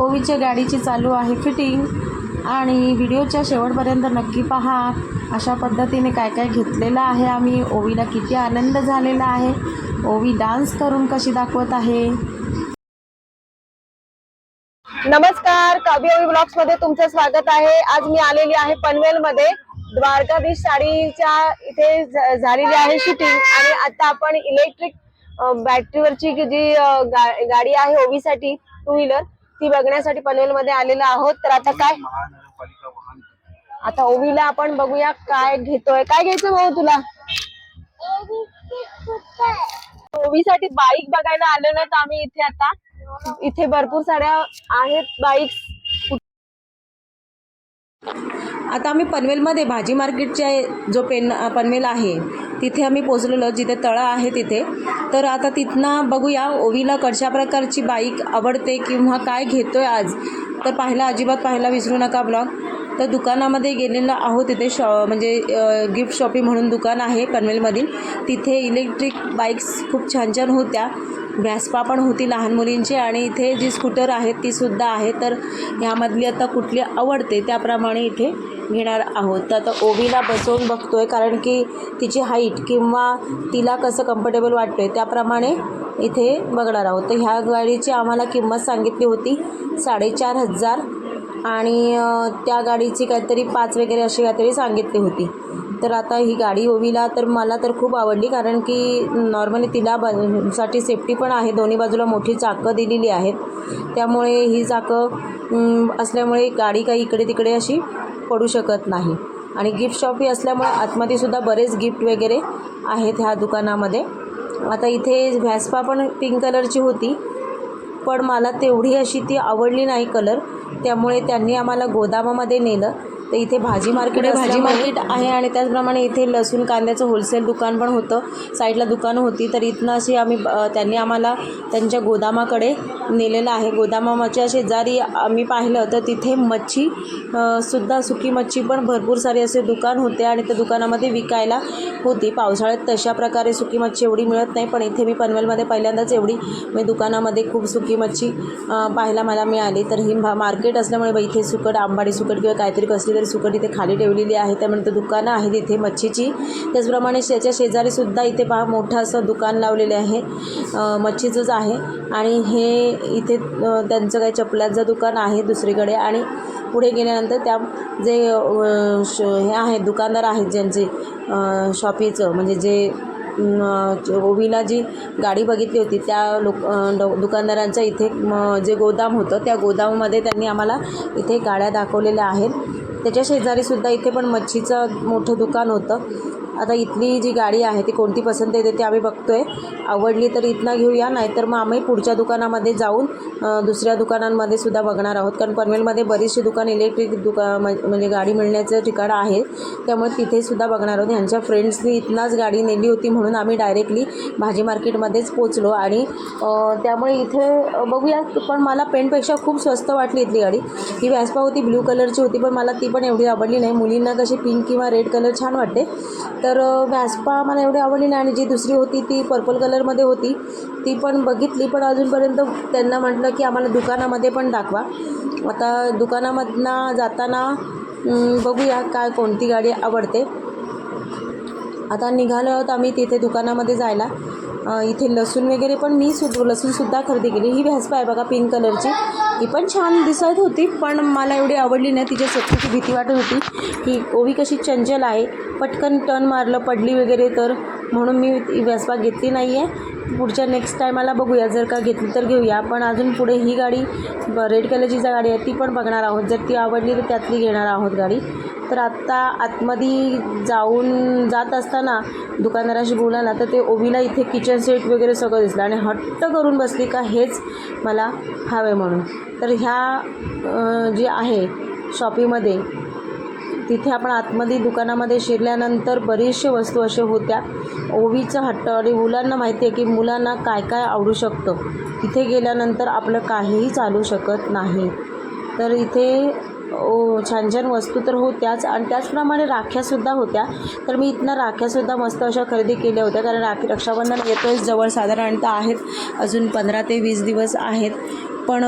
ओवीच्या गाडीची चालू आहे फिटिंग आणि व्हिडिओच्या शेवटपर्यंत नक्की पहा. अशा पद्धतीने काय काय घेतलेलं आहे आम्ही. ओवीला किती आनंद झालेला आहे. ओवी डान्स करून कशी दाखवत आहे? नमस्कार काव्यवी ब्लॉग्समध्ये तुमचं स्वागत आहे. आज मी आलेली आहे पनवेल मध्ये द्वारकाधीश साडीच्या इथे झालेली आहे शूटिंग आणि आता आपण इलेक्ट्रिक बॅटरीवरची जी गा- गाडी आहे ओवीसाठी टू व्हीलर ती बघण्यासाठी पनवेल मध्ये आलेलो आहोत. तर आता काय? महानगरपालिका वाहन आता ओवीला आपण बघूया काय घेतोय. काय घ्यायचं भाऊ तुला? ओवीसाठी बाईक बघायला आलेलो आहेत आम्ही इथे आता. इथे भरपूर साड्या आहेत बाईक आता आम्ही पनवेलमध्ये भाजी मार्केटच्या जो पेन पनवेल आहे तिथे आम्ही पोचलेलो जिथे तळं आहे तिथे. तर आता तिथनं बघूया ओवीला कशा प्रकारची बाईक आवडते किंवा काय घेतोय आज. तर पाहायला अजिबात पाहायला विसरू नका ब्लॉग. तर दुकानामध्ये गेलेलो आहोत तिथे शॉ म्हणजे गिफ्ट शॉपिंग म्हणून दुकान आहे पनवेलमधील. तिथे इलेक्ट्रिक बाईक्स खूप छान छान होत्या. व्यासपा पण होती लहान मुलींची आणि इथे जी स्कूटर आहेत तीसुद्धा आहे. तर ह्यामधली आता कुठली आवडते त्याप्रमाणे इथे घेणार आहोत. तर आता ओवीला बसवून बघतो आहे कारण की तिची हाईट किंवा तिला कसं कम्फर्टेबल वाटतं आहे त्याप्रमाणे इथे बघणार आहोत. तर ह्या गाडीची आम्हाला किंमत सांगितली होती साडेचार हजार आणि त्या गाडीची काहीतरी पाच वगैरे अशी काहीतरी सांगितली होती. तर आता ही गाडी ओवीला तर मला तर खूप आवडली कारण की नॉर्मली तिला ब साठी सेफ्टी पण आहे. दोन्ही बाजूला मोठी चाकं दिलेली आहेत. त्यामुळे ही चाकं असल्यामुळे गाडी काही इकडे तिकडे अशी पडू शकत नाही. आणि गिफ्ट शॉपही असल्यामुळे आतमध्ये सुद्धा बरेच गिफ्ट वगैरे आहेत ह्या दुकानामध्ये. आता इथे व्हॅस्पा पण पिंक कलरची होती. पण मला तेवढी अशी ती आवडली नाही कलर त्यामुळे त्यांनी आम्हाला गोदामामध्ये नेलं. तर इथे भाजी मार्केट भाजी मार्केट आहे आणि त्याचप्रमाणे इथे लसूण कांद्याचं होलसेल दुकान पण होतं. साईडला दुकानं होती तर इथनं अशी आम्ही त्यांनी आम्हाला त्यांच्या गोदामाकडे नेलेलं आहे. गोदामाच्या शेजारी आम्ही पाहिलं तर तिथे मच्छी सुद्धा सुकी मच्छी पण भरपूर सारे असे दुकान होते आणि त्या दुकानामध्ये विकायला होती. पावसाळ्यात तशा प्रकारे सुकी मच्छी एवढी मिळत नाही पण इथे मी पनवेलमध्ये पहिल्यांदाच एवढी मी दुकानामध्ये खूप सुकी मच्छी पाहायला मला मिळाली. तर ही मार्केट असल्यामुळे इथे सुकट आंबाडी सुकट किंवा काहीतरी कसली वगैरे सुकट इथे खाली ठेवलेली आहे. त्यामुळे ते दुकानं आहेत इथे मच्छीची. त्याचप्रमाणे त्याच्या शेजारीसुद्धा इथे पहा मोठं असं दुकान लावलेले आहे. मच्छीचंच आहे. आणि हे इथे त्यांचं काही चपलाचं दुकान आहे दुसरीकडे. आणि पुढे गेल्यानंतर त्या जे श हे आहेत दुकानदार आहेत ज्यांचे शॉपीचं म्हणजे जे अं, ओवीला जी गाडी बघितली होती त्या लोक दुकानदारांच्या दुकानदारांचं इथे जे गोदाम होतं त्या गोदाममध्ये त्यांनी आम्हाला इथे गाड्या दाखवलेल्या आहेत. त्याच्या शेजारीसुद्धा इथे पण मच्छीचं मोठं दुकान होतं. आता इथली जी गाडी आहे ती कोणती पसंत येते ते आम्ही बघतोय. आवडली तर इथनं घेऊया नाहीतर मग आम्ही पुढच्या दुकानामध्ये जाऊन दुसऱ्या दुकानांमध्ये सुद्धा बघणार आहोत. कारण पनवेलमध्ये बरीचशी दुकान इलेक्ट्रिक दुका म्हणजे गाडी मिळण्याचं ठिकाण आहे. त्यामुळे तिथे सुद्धा बघणार आहोत. ह्यांच्या फ्रेंड्सनी इथनंच गाडी नेली होती म्हणून आम्ही डायरेक्टली भाजी मार्केटमध्येच पोचलो आणि त्यामुळे इथे बघूया. पण मला पेनपेक्षा खूप स्वस्त वाटली इथली गाडी. ही व्यासपा होती ब्ल्यू कलरची होती पण मला ती पण एवढी आवडली नाही. मुलींना कशी पिंक किंवा रेड कलर छान वाटते. तर तर व्हॅस्पा मला एवढी आवडली नाही आणि जी दुसरी होती ती पर्पल कलरमध्ये होती. ती पण बघितली पण अजूनपर्यंत त्यांना म्हटलं की आम्हाला दुकानामध्ये पण दाखवा. आता दुकानामधनं जाताना बघूया काय कोणती गाडी आवडते. आता निघालो आहोत आम्ही तिथे दुकानामध्ये जायला. इथे लसूण वगैरे पण मी सुद्धा लसूणसुद्धा खरेदी केली. ही व्हॅस्पा आहे बघा पिंक कलरची ही पण छान दिसत होती पण मला एवढी आवडली नाही. तिच्या सेफ्टीची भीती वाटत होती की ओवी कशी चंचल आहे पटकन टर्न मारलं पडली वगैरे तर. म्हणून मी ही व्हॅस्पा घेतली नाही आहे पुढच्या नेक्स्ट टायमाला बघूया. जर का घेतली तर घेऊया. पण अजून पुढे ही गाडी रेड कलरची जी गाडी आहे ती पण बघणार आहोत. जर ती आवडली तर त्यातली घेणार आहोत गाडी. तर आत्ता आतमध्ये जाऊन जात असताना दुकानदाराशी बोलायला तर ते ओबीला इथे किचन सेट वगैरे सगळं दिसलं आणि हट्ट करून बसली का हेच मला हवे म्हणून. तर ह्या जे आहे शॉपीमध्ये तिथे आपण आतमध्ये दुकानामध्ये शिरल्यानंतर बरीचशे वस्तू अशा होत्या. ओवीचं हट्ट आणि मुलांना माहिती आहे की मुलांना काय काय आवडू शकतं. तिथे गेल्यानंतर आपलं काहीही चालू शकत नाही. तर इथे ओ छान छान वस्तू तर होत्याच आणि त्याचप्रमाणे राख्यासुद्धा होत्या. तर मी इथनं राख्यासुद्धा मस्त अशा खरेदी केल्या होत्या. कारण राखी रक्षाबंधन येतोच जवळ साधारणतः आहेत. अजून पंधरा ते वीस दिवस आहेत. पण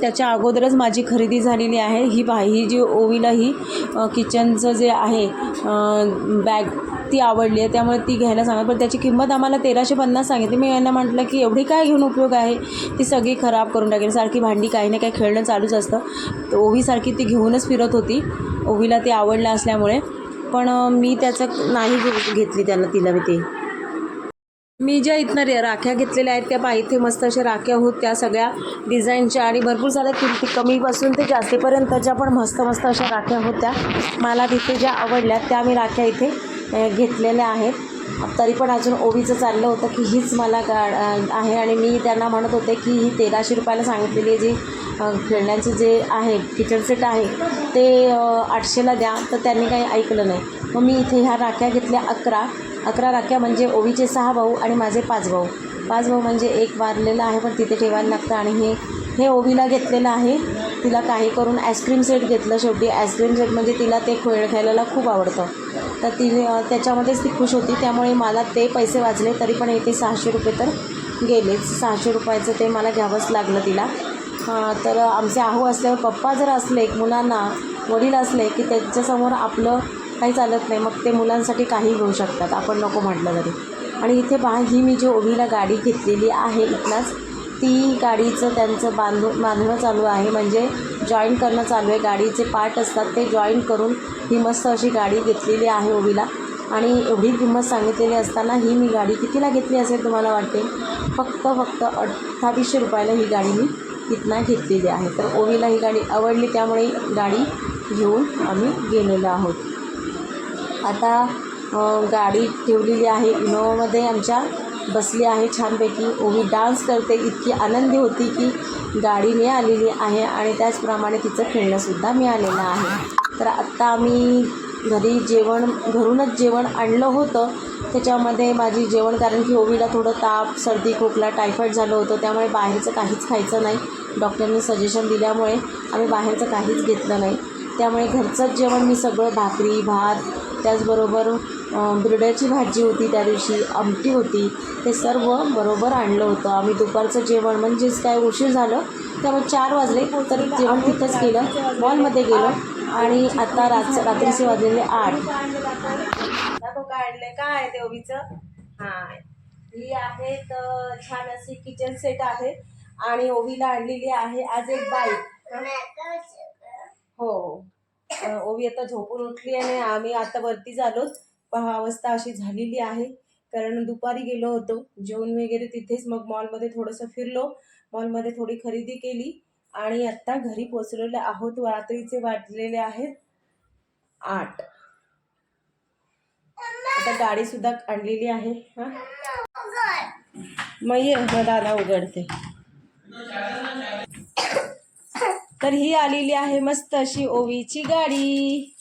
त्याच्या अगोदरच माझी खरेदी झालेली आहे. ही बा ही जी ओवीला ही किचनचं जे आहे बॅग ती आवडली आहे. त्यामुळे ती घ्यायला सांगत पण त्याची किंमत आम्हाला तेराशे पन्नास सांगितली. मी यांना म्हटलं की एवढी काय घेऊन उपयोग आहे? ती सगळी खराब करून टाकेल. सारखी भांडी काही ना काही खेळणं चालूच असतं. तर ओवीसारखी ती घेऊनच फिरत होती. ओवीला ते आवडलं असल्यामुळे. पण मी त्याचं नाही घेतली त्यांना तिला मी ती. मी ज्या इथनं राख्या घेतलेल्या आहेत त्या पा इथे मस्त अशा राख्या होत त्या सगळ्या डिझाईनच्या आणि भरपूर साऱ्या किमती कमीपासून ते जास्तीपर्यंतच्या पण मस्त मस्त अशा राख्या होत्या. मला तिथे ज्या आवडल्या त्या मी राख्या इथे घेतलेल्या आहेत. तरी पण अजून ओवीचं चाललं होतं की हीच मला गा आहे. आणि मी त्यांना म्हणत होते की ही तेराशे रुपयाला सांगितलेली जी अ, खेळण्याचे जे आहे किचन सेट आहे ते आठशेला द्या. तर त्यांनी काही ऐकलं नाही. मग मी इथे ह्या राख्या घेतल्या अकरा. अकरा राख्या म्हणजे ओवीचे सहा भाऊ आणि माझे पाच भाऊ. पाच भाऊ म्हणजे एक वारलेला आहे पण तिथे ठेवायला लागतं. आणि हे हे ओवीला घेतलेलं आहे. तिला काही करून आईस्क्रीम सेट घेतलं शेवटी. आईस्क्रीम सेट म्हणजे तिला ते खेळ खेळायला खूप आवडतं. तर ती त्याच्यामध्येच ती खुश होती. त्यामुळे मला ते पैसे वाचले तरी पण इथे सहाशे रुपये तर गेलेच. सहाशे रुपयाचं ते मला घ्यावंच लागलं तिला. तर आमचे आहू असल्यावर पप्पा जर असले मुलांना वडील असले की त्यांच्यासमोर आपलं काही चालत नाही मग ते मुलांसाठी काही घेऊ शकतात. आपण नको म्हटलं तरी. आणि इथे पहा ही मी जी ओवीला गाडी घेतलेली आहे इथलाच ती गाडीचं त्यांचं बांधून बांधणं चालू आहे. म्हणजे जॉईन करणं चालू आहे. गाडीचे पार्ट असतात. ते जॉईन करून ही मस्त अशी गाडी घेतलेली आहे ओबीला आणि एवढी किंमत सांगितलेली असताना ही मी गाडी कितीला घेतली असेल तुम्हाला वाटते? फक्त फक्त अठ्ठावीसशे रुपयाला ही गाडी मी तिथनं घेतलेली आहे. तर ओवीला ही गाडी आवडली. त्यामुळे गाडी घेऊन आम्ही गेलेलो आहोत. आता गाडी ठेवलेली आहे. इनोवामध्ये आमच्या बसली आहे छानपैकी. ओवी डान्स करते. इतकी आनंदी होती की गाडीने आलेली आहे आणि त्याचप्रमाणे तिचं खेळणंसुद्धा मिळालेलं आहे. तर आत्ता आम्ही घरी जेवण घरूनच जेवण आणलं होतं. त्याच्यामध्ये माझी जेवण कारण की ओवीला थोडं ताप सर्दी खोकला टायफॉईड झालं होतं. त्यामुळे बाहेरचं काहीच खायचं नाही. डॉक्टरने सजेशन दिल्यामुळे आम्ही बाहेरचं काहीच घेतलं नाही. त्यामुळे घरचंच जेवण मी सगळं भाकरी भात त्याचबरोबर बिरड्याची भाजी होती त्या दिवशी आमटी होती ते सर्व बरोबर आणलं होतं. आम्ही दुपारचं जेवण म्हणजेच काय उशीर झालं त्यामुळे चार वाजले. तर जेवण तिथंच केलं. मॉलमध्ये गेलो. आणि आता रात रात्रीचे वाजलेले आठ. दाखव काय आणलंय. काय ते हां. ही आहे तर छान अशी किचन सेट आहे. आणि ओवीला आणलेली आहे आज एक बाईक हो. ओवी आता झोपून उठली आणि आम्ही आता वरती झालोच. पहा अवस्था अशी झालेली आहे. कारण दुपारी गेलो होतो. जेवण वगैरे तिथेच मग मॉलमध्ये थोडंसं फिरलो. मॉलमध्ये थोडी खरेदी केली आणि आत्ता घरी पोचलेले आहोत. रात्रीचे वाजलेले आहेत आठ. आता गाडीसुद्धा आणलेली आहे. हां? मग ये मग दादा उघडते. तर ही आलेली आहे मस्त अशी ओवीची गाडी.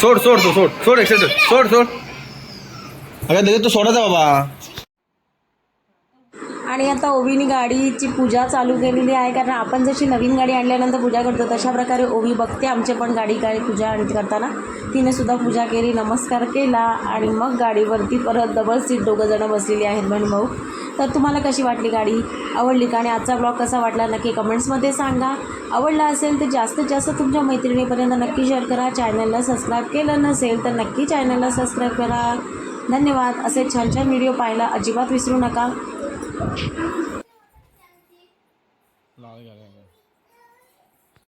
सोड सोड तू सोड. सोड एक्सेट सोड सोड. अगं दादा तू सोडायचा बाबा. आणि आता ओवीनी गाडीची पूजा चालू केलेली आहे कारण आपण जशी नवीन गाडी आणल्यानंतर पूजा करतो तशा प्रकारे ओवी बघते आमचे पण गाडी काय पूजा आणि करताना. तिने सुद्धा पूजा केली नमस्कार केला आणि मग गाडीवरती परत डबल सीट दोघं जणं बसलेली आहेत बहीण भाऊ. तर तुम्हाला कशी वाटली गाडी? आवडली का? आणि आजचा ब्लॉग कसा वाटला? नक्की कमेंट्समध्ये सांगा. आवडला असेल तर जास्तीत जास्त तुमच्या मैत्रिणीपर्यंत नक्की शेअर करा. चॅनलला सबस्क्राईब केलं नसेल तर नक्की चॅनलला सबस्क्राईब करा. धन्यवाद. असे छान छान व्हिडिओ पाहायला अजिबात विसरू नका.